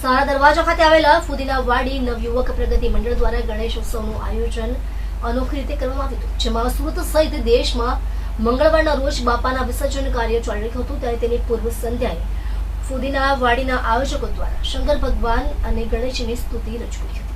સારા દરવાજા ખાતે આવેલા ફુદીના વાડી નવયુવક પ્રગતિ મંડળ દ્વારા ગણેશ ઉત્સવનું આયોજન અનોખી રીતે કરવામાં આવ્યું હતું, જેમાં સુરત સહિત દેશમાં મંગળવારના રોજ બાપાના વિસર્જન કાર્ય ચાલી રહ્યું હતું, ત્યારે તેની પૂર્વ સંધ્યાએ ફુદીના વાડીના આયોજકો દ્વારા શંકર ભગવાન અને ગણેશની સ્તુતિ રજૂ કરી હતી.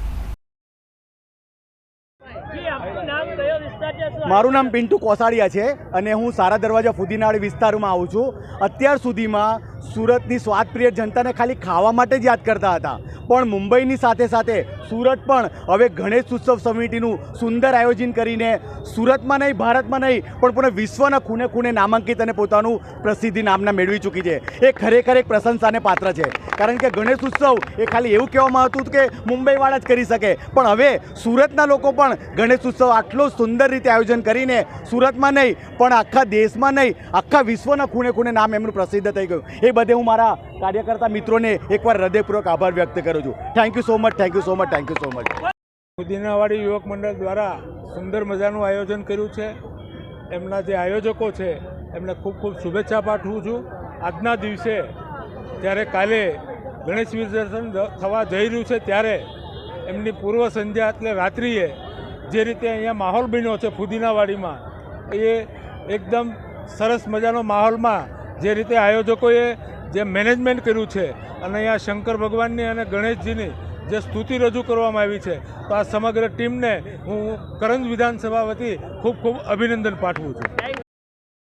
મારું નામ પિન્ટુ કોસાડિયા છે અને હું સારા દરવાજા ફુદીનાવાડી વિસ્તારમાં આવું છું. અત્યાર સુધીમાં સુરતની સ્વાદપ્રિય જનતાને ખાલી ખાવા માટે જ યાદ કરતા હતા. પણ મુંબઈની સાથે સાથે સુરત પણ હવે ગણેશ ઉત્સવ સમિતિનું સુંદર આયોજન કરીને સુરતમાં નહીં, ભારતમાં નહીં, પણ પૂરે વિશ્વના ખૂણે ખૂણે નામાંકિત અને પોતાનું પ્રસિદ્ધિ નામના મેળવી ચૂકી છે. એ ખરેખર એક પ્રશંસાને પાત્ર છે. કારણ કે ગણેશ ઉત્સવ એ ખાલી એવું કહેવામાં હતું કે મુંબઈવાળા જ કરી શકે. પણ હવે સુરતના લોકો પણ ગણેશ ઉત્સવ આટલો સુંદર રીતે આયોજન કરીને સુરતમાં નહીં, પણ આખા દેશમાં નહીં, આખા વિશ્વના ખૂણે ખૂણે નામ એમનું પ્રસિદ્ધ થઈ ગયું. એ બધે હું મારા કાર્યકર્તા મિત્રોને એકવાર હૃદયપૂર્વક આભાર વ્યક્ત કરું છું. Thank you so much thank you so much thank you so much Pudinavadi યુવક મંડળ દ્વારા સુંદર મજાનું આયોજન કર્યું છે. એમના જે આયોજકો છે, એમને ખૂબ ખૂબ શુભેચ્છા પાઠવું છું. આજના દિવસે જ્યારે કાલે ગણેશ વિસર્જન થવા જઈ રહ્યું છે, ત્યારે એમની પૂર્વ સંધ્યા એટલે રાત્રિએ જે રીતે અહીંયા માહોલ બન્યો છે, ફુદીનાવાડીમાં, એ એકદમ સરસ મજાનો માહોલમાં જે રીતે આયોજકોએ જે મેનેજમેન્ટ કર્યું છે અને અહીંયા શંકર ભગવાનની અને ગણેશજીની જે સ્તુતિ રજૂ કરવામાં આવી છે, તો આ સમગ્ર ટીમને હું કરંજ વિધાનસભા વતી ખૂબ ખૂબ અભિનંદન પાઠવું છું.